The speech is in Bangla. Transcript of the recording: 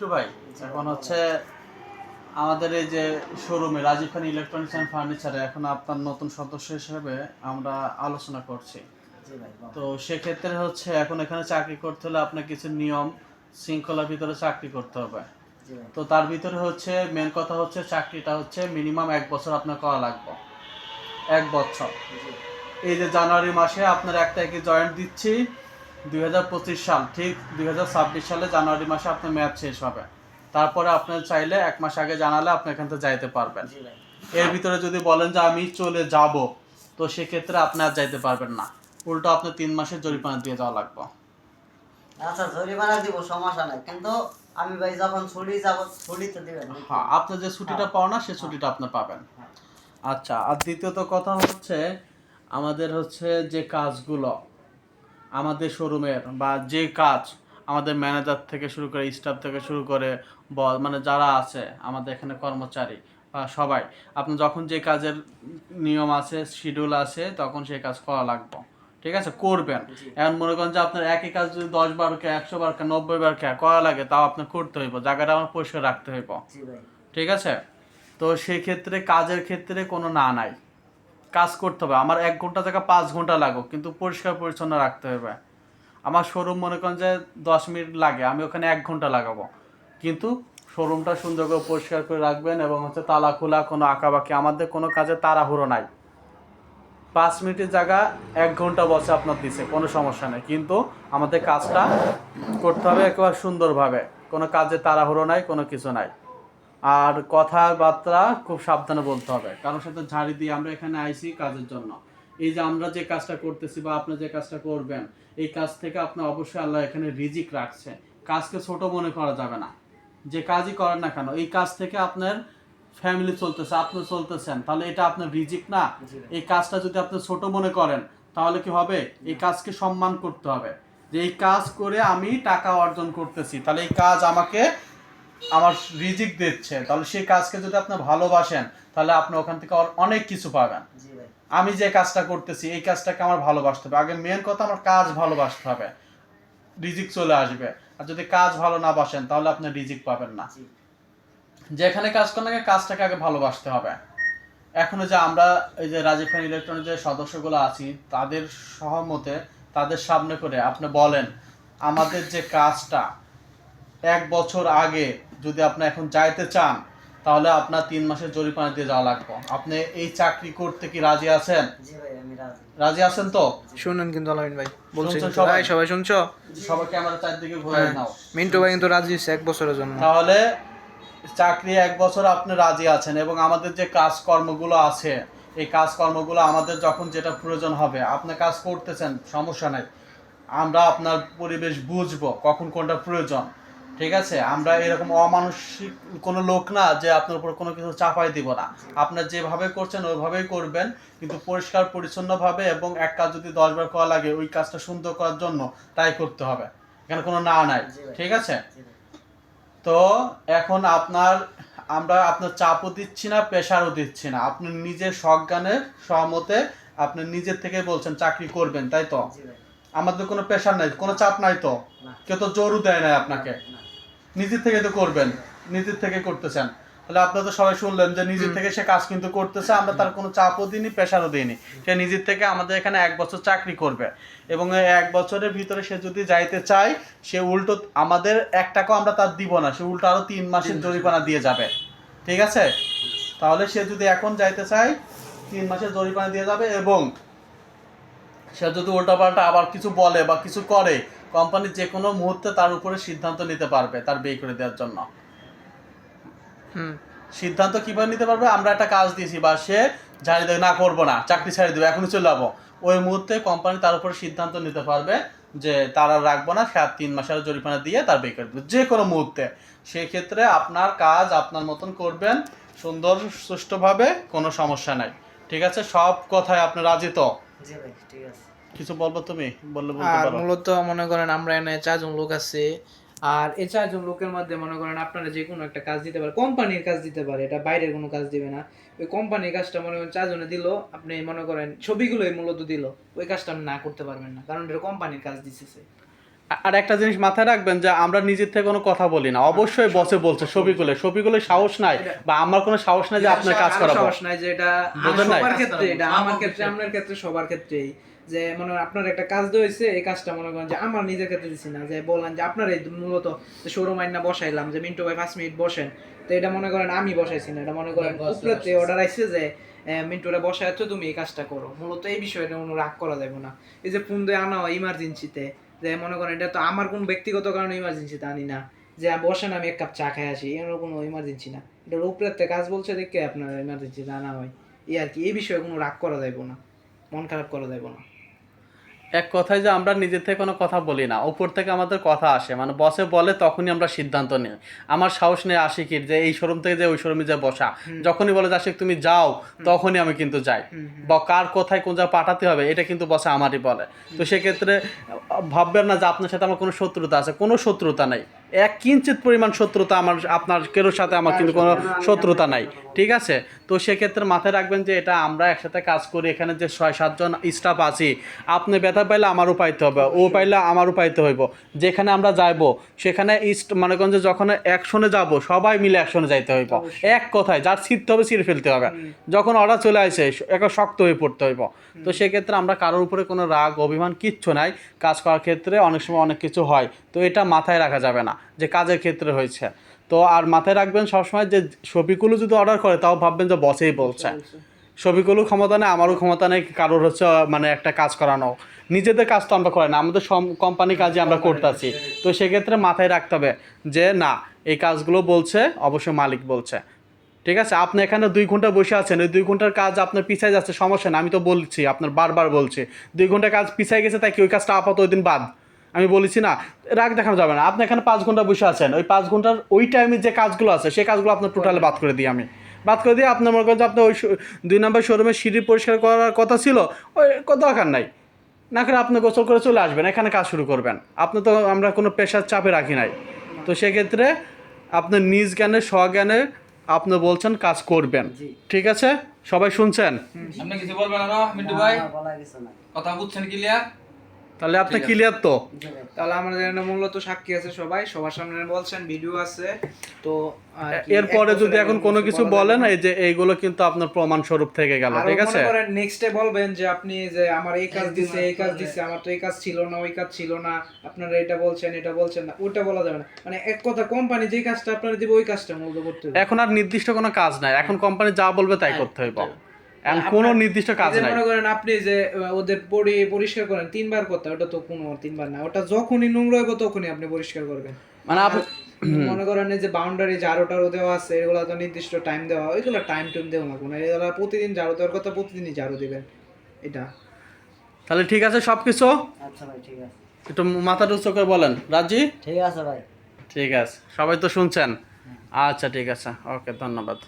একটু ভাই এখন হচ্ছে আমাদের এই যে শোরুমে রাজীব খান ইলেকট্রনিক্স অ্যান্ড ফার্নিচারে এখন আপনার নতুন সদস্য হিসেবে আমরা আলোচনা করছি। তো সেক্ষেত্রে হচ্ছে এখন এখানে চাকরি করতে হলে আপনার কিছু নিয়ম শৃঙ্খলার ভিতরে চাকরি করতে হবে। তো তার ভিতরে হচ্ছে মেন কথা হচ্ছে চাকরিটা হচ্ছে মিনিমাম এক বছর আপনার করা লাগবে। এক বছর। এই যে জানুয়ারি মাসে আপনার এক তারিখে জয়েন্ট দিচ্ছি। দুই হাজার পঁচিশ সাল ঠিক দুই হাজার ছাব্বিশ সালে জানুয়ারি মাসে আপনার মেয়াদ শেষ হবে। তারপরে আপনার চাইলে এক মাস আগে জানালে আপনি এখান থেকে যাইতে পারবেন। এর ভিতরে যদি বলেন যে আমি চলে যাব তো সেক্ষেত্রে আপনি আর যাইতে পারবেন না। উল্টো আপনার তিন মাসের জরিমানা দিয়ে যাওয়া লাগবে। আচ্ছা জরিমানা দিব সমস্যা নাই। কিন্তু আমি ভাই যখন ছুটি যাব ছুটি তো দিবেন হ্যাঁ আপনার যে ছুটিটা পাও না সে ছুটিটা আপনি পাবেন। হ্যাঁ। আচ্ছা আর দ্বিতীয়ত কথা হচ্ছে আমাদের হচ্ছে যে কাজগুলো আমাদের শোরুমের বা যে কাজ আমাদের ম্যানেজার থেকে শুরু করে স্টাফ থেকে শুরু করে বল মানে যারা আছে আমাদের এখানে কর্মচারী বা সবাই আপনি যখন যে কাজের নিয়ম আছে শিডিউল আছে তখন সেই কাজ করা লাগবে। ঠিক আছে? করবেন। এখন মনে করেন যে আপনার একই কাজ যদি দশ বার কে একশো বার কে নব্বই বার কে করা লাগে তাও আপনার করতে হইব জায়গাটা আমার পরিষ্কার রাখতে হইব। ঠিক আছে? তো সেক্ষেত্রে কাজের ক্ষেত্রে কোনো না নাই। কাজ করতে হবে। আমার এক ঘণ্টা জায়গা পাঁচ ঘণ্টা লাগুক কিন্তু পরিষ্কার পরিচ্ছন্ন রাখতে হবে। আমার শোরুম মনে করেন যে দশ মিনিট লাগে, আমি ওখানে এক ঘণ্টা লাগাবো। কিন্তু শোরুমটা সুন্দর করে পরিষ্কার করে রাখবেন এবং হচ্ছে তালা খোলা, কোনো আঁকাবাকি, আমাদের কোনো কাজে তাড়াহুড়ো নাই। পাঁচ মিনিটের জায়গা এক ঘণ্টা বসে আপনার দিছে, কোনো সমস্যা নেই। কিন্তু আমাদের কাজটা করতে হবে একেবারে সুন্দরভাবে। কোনো কাজে তাড়াহুড়ো নাই, কোনো কিছু নাই। আর কথাবার্তা খুব সাবধানে বলতে হবে। কারোর সাথে ঝাড়ি দিয়ে আমরা এখানে আইছি কাজের জন্য। এই যে আমরা যে কাজটা করতেছি বা আপনি যে কাজটা করবেন এই কাজ থেকে আপনি অবশ্যই আল্লাহ এখানে রিজিক রাখছে কাজকে ছোট মনে করা যাবে না। যে কাজই করেন না কেন এই কাজ থেকে আপনার ফ্যামিলি চলতেছে আপনি চলতেছেন তাহলে এটা আপনার রিজিক না। এই কাজটা যদি আপনি ছোট মনে করেন তাহলে কি হবে? এই কাজকে সম্মান করতে হবে। যে এই কাজ করে আমি টাকা অর্জন করতেছি তাহলে এই কাজ আমাকে আমার রিজিক দিচ্ছে তাহলে সেই কাজকে যদি আপনি ভালোবাসেন তাহলে আপনি ওখান থেকে অনেক কিছু পাবেন। আমি যে কাজটা করতেছি এই কাজটাকে আমার ভালোবাসতে হবে। আগে মেন কথা আমার কাজ ভালোবাসতে হবে। রিজিক চলে আসবে। আর যদি কাজ ভালো না বাসেন তাহলে আপনি রিজিক পাবেন না। যেখানে কাজ করেন আগে কাজটাকে আগে ভালোবাসতে হবে। এখনও যে আমরা এই যে রাজীব খান ইলেকট্রনিক যে সদস্যগুলো আছি তাদের সহমতে তাদের সামনে করে আপনি বলেন আমাদের যে কাজটা এক বছর আগে যদি আপনি এখন যাইতে চান তাহলে আপনার তিন মাসের জরিমানা দিয়ে যাওয়া লাগবে। আপনি এই চাকরি করতে কি রাজি আছেন? জি ভাই আমি রাজি। রাজি আছেন তো? শুনুন কিন্তু আলামিন ভাই বলছি। শুনছো সবাই? সবাই শুনছো? সবাইকে আমরা চারদিকে ঘুরে হ্যাঁ। নাও। মিন্টু ভাই কিন্তু রাজি হয়েছে এক বছরের জন্য। তাহলে চাকরি এক বছর আপনি রাজি আছেন এবং আমাদের যে কাজকর্মগুলো আছে এই কাজকর্মগুলো আমাদের যখন যেটা প্রয়োজন হবে আপনি কাজ করতেছেন সমস্যা নাই। আমরা আপনার পরিবেশ বুঝব কখন কোনটা প্রয়োজন। ঠিক আছে? আমরা এরকম অমানসিক কোনো লোক না যে আপনার উপর কোনো কিছু চাপাই দিব না। আপনার যেভাবে করছেন ওইভাবেই করবেন। কিন্তু পরিষ্কার পরিচ্ছন্নভাবে এবং এক কাজ যদি দশবার করা লাগে ওই কাজটা সুন্দর করার জন্য তাই করতে হবে। এখানে কোনো না নাই ঠিক আছে? তো এখন আপনার আমরা আপনার চাপও দিচ্ছি না প্রেশারও দিচ্ছি না। আপনি নিজের সজ্ঞানের সহমতে আপনি নিজের থেকে বলছেন চাকরি করবেন তাই তো? আমাদের কোনো প্রেশার নাই কোনো চাপ নাই তো? কেউ তো জোরও দেয় না আপনাকে নিজের থেকে তো করবেন নিজের থেকে করতেছেন তাহলে আপনারা তো সবাই শুনলেন যে নিজের থেকে সে কাজ কিন্তু করতেছে আমরা তার কোনো চাপও দিইনি প্রেশারও দিইনি। সে নিজের থেকে আমাদের এখানে এক বছর চাকরি করবে। এবং এক বছরের ভিতরে সে যদি যাইতে চায় সে উল্টো আমাদের এক টাকাও আমরা তার দিব না সে উল্টো আরও তিন মাসের। জরিমানা দিয়ে যাবে। ঠিক আছে? তাহলে সে যদি এখন যাইতে চায় তিন মাসের জরিমানা দিয়ে যাবে এবং সে যদি উল্টাপাল্টা আবার কিছু বলে বা কিছু করে কোম্পানি যে কোনো মুহূর্তে তার উপরে সিদ্ধান্ত নিতে পারবে তার বিয়ে করে দেওয়ার জন্য। হুম। সিদ্ধান্ত কীভাবে নিতে পারবে? আমরা একটা কাজ দিয়েছি বা সে জানি দেবে না করব না চাকরি ছেড়ে দেবে এখনই চলে যাব। ওই মুহূর্তে কোম্পানি তার উপরে সিদ্ধান্ত নিতে পারবে যে তার আর রাখব না সে আর তিন মাসের জরিমানা দিয়ে তার বিয়ে করে দেবে। যে কোনো মুহূর্তে। সেক্ষেত্রে আপনার কাজ আপনার মতন করবেন সুন্দর সুষ্ঠুভাবে কোনো সমস্যা নাই। ঠিক আছে? সব কথায় আপনি রাজি তো? জি ভাই ঠিক আছে। কিছু বলব তুমি? বললে বলতে আর পারো। মূলত মনে করেন আমরা এনে চারজন লোক আছে। আর এই চারজন লোকের মধ্যে মনে করেন আপনারা যে কোনো একটা কাজ দিতে পারে কোম্পানির কাজ দিতে পারে এটা বাইরের কোনো কাজ দিবে না। ওই কোম্পানির কাজটা মনে করেন চারজনে দিল আপনি মনে করেন ছবিগুলোই মূলত দিল ওই কাজটা আপনি না করতে পারবেন না কারণ এটা কোম্পানির কাজ দিতেছে। আর একটা জিনিস মাথায় রাখবেন যে আমরা নিজের থেকে কোনো কথা বলি না। অবশ্যই বসে বলছে ছবিগুলো ছবিগুলো সাহস নাই বা আমার কোনো সাহস নাই যে আপনার কাজ কারও করাবো। সাহস নাই যে এটা? সবার ক্ষেত্রে এটা আমার ক্ষেত্রে আপনার ক্ষেত্রে সবার ক্ষেত্রেই। যে মনে হয় আপনার একটা কাজ দিয়েছে এই কাজটা মনে করেন যে আমার নিজের ক্ষেত্রে দিছি না। যে বললাম যে আপনার এই মূলত শোরুম আইনা বসাইলাম যে মিন্টু ভাই পাঁচ মিনিট বসেন তো এটা মনে করেন আমি বসাইছি না। এটা মনে করেন উপরেতে অর্ডার আইছে যে মিন্টুরা বসায় তো তুমি এই কাজটা করো। মূলত এই বিষয়টা কোনো রাগ করা যাবে না। এই যে ফোন দিয়ে আনা হয় ইমার্জেন্সিতে যে মনে করেন এটা তো আমার কোনো ব্যক্তিগত কারণে ইমার্জেন্সি তা আনি না। যে বসেন, আমি এক কাপ চা খাই আসি এর কোনো ইমার্জেন্সি না। এটা উপরের কাজ বলছে দেখে আপনার ইমার্জেন্সি আনা হয়। এই আর কি, এই বিষয়ে কোনো রাগ করা যাইব না। মন খারাপ করা যাইব না। এক কথায় যে আমরা নিজের থেকে কোনো কথা বলি না। উপর থেকে আমাদের কথা আসে। মানে বসে বলে তখনই আমরা সিদ্ধান্ত নিই। আমার সাহস নেই আশিকির যে এই শোরুম থেকে যে ওই শোরুমে যে বসা। যখনই বলে যে আশিক তুমি যাও তখনই আমি কিন্তু যাই। বা কার কোথায় কোন জায়গায় পাঠাতে হবে এটা কিন্তু বসে আমারই বলে। তো সেক্ষেত্রে ভাববেন না যে আপনার সাথে আমার কোনো শত্রুতা আছে। কোনো শত্রুতা নাই। এক কিঞ্চিত পরিমাণ শত্রুতা আমার আপনার কেরোর সাথে আমার কিন্তু কোনো শত্রুতা নাই ঠিক আছে? তো সেক্ষেত্রে মাথায় রাখবেন যে এটা আমরা একসাথে কাজ করি এখানে যে ছয় সাতজন স্টাফ আছি আপনি ব্যথা পাইলে আমারও পাইতে হবে ও পাইলে আমারও পাইতে হইব যেখানে আমরা যাইবো সেখানে ইস্ট মনে করেন যে যখন একশনে যাব সবাই মিলে একশনে যাইতে হইব এক কথায় যার ছিঁড়তে হবে ছিঁড়ে ফেলতে হবে যখন অর্ডার চলে আসে এক শক্ত হয়ে পড়তে হইব তো সেক্ষেত্রে আমরা কারোর উপরে কোনো রাগ অভিমান কিচ্ছু নাই কাজ করার ক্ষেত্রে অনেক সময় অনেক কিছু হয় তো এটা মাথায় রাখা যাবে না। যে কাজের ক্ষেত্রে হয়েছে। তো আর মাথায় রাখবেন সবসময় যে ছবিগুলো যদি অর্ডার করে তাও ভাববেন যে বসেই বলছে। ছবিগুলো ক্ষমতা নেই আমারও ক্ষমতা নেই কারোর হচ্ছে মানে একটা কাজ করানো। নিজেদের কাজ তো আমরা করি না আমাদের কোম্পানি কাজে আমরা করতেছি। তো সেক্ষেত্রে মাথায় রাখতে হবে যে না এই কাজগুলো বলছে অবশ্যই মালিক বলছে। ঠিক আছে? আপনি এখানে দুই ঘণ্টা বসে আছেন ওই দুই ঘণ্টার কাজ আপনার পিছায় যাচ্ছে সমস্যা না আমি তো বলছি আপনার বারবার বলছি দুই ঘণ্টা কাজ পিছায় গেছে তাই কি ওই কাজটা আপাতত ওই দিন বাদ? আমি বলেছি না রাগ দেখানো যাবে না। আপনি এখানে পাঁচ ঘণ্টা বসে আছেন। ওই পাঁচ ঘণ্টার ওই টাইমে যে কাজগুলো আছে সেই কাজগুলো আপনার টোটালে বাদ করে দিই আমি। বাদ করে দিয়ে আপনার মনে করেন যে আপনার ওই দুই নম্বর শোরুমে সিঁড়ি পরিষ্কার করার কথা ছিল ওই দরকার নাই। না করে আপনি গোসল করে চলে আসবেন এখানে কাজ শুরু করবেন। আপনি তো আমরা কোনো প্রেশার চাপে রাখি নাই। তো সেক্ষেত্রে আপনার নিজ জ্ঞানে স্বজ্ঞানে আপনি বলছেন কাজ করবেন। ঠিক আছে? সবাই শুনছেন? আপনি কিছু বলবেন না মিন্টু ভাই? কথা বুঝছেন ক্লিয়ার তাহলে আপনি ক্লিয়ার তো? তাহলে আমাদের এখানে মূলত সাক্ষী আছে সবাই। সবার সামনে বলছেন ভিডিও আছে। তো এরপরে যদি এখন কোনো কিছু বলেন এই যে এইগুলো কিন্তু আপনার প্রমাণ স্বরূপ থেকে গেল ঠিক আছে? নেক্সটে বলবেন যে আপনি যে আমার এই কাজ দিছে এই কাজ দিছে আমার তো এই কাজ ছিল না ওই কাজ ছিল না আপনারা এটা বলছেন এটা বলছেন না ওটা বলা যাবে না। মানে এক কথা কোম্পানি যে কাজটা আপনারা দিবে ওই কাজটা মূলত করতে হবে। এখন আর নির্দিষ্ট কোনো কাজ নাই এখন কোম্পানি যা বলবে তাই করতে হইব। এখন কোনো নির্দিষ্ট কাজ নাই। মনে করেন আপনি যে ওদের পরি পরিষ্কার করেন তিনবার করতে ওটা তো কোনো তিনবার না। ওটা যখনই নোংরা হইব তখনই আপনি পরিষ্কার করবেন। মানে আপনি মনে করেন যে বাউন্ডারি ঝাড়ু টাড়ু দেওয়া আছে এগুলো তো নির্দিষ্ট টাইম দেওয়া ওইগুলো টাইম টাইম দেওয়া না। কোনো এগুলো প্রতিদিন ঝাড়ু দেওয়ার কথা প্রতিদিনই ঝাড়ু দিবেন। এটা। তাহলে ঠিক আছে সব কিছু আচ্ছা ভাই ঠিক আছে। একটু মাথাটা উচ্চ করে বলেন। রাজি? ঠিক আছে ভাই। ঠিক আছে। সবাই তো শুনছেন। আচ্ছা ঠিক আছে। ওকে ধন্যবাদ।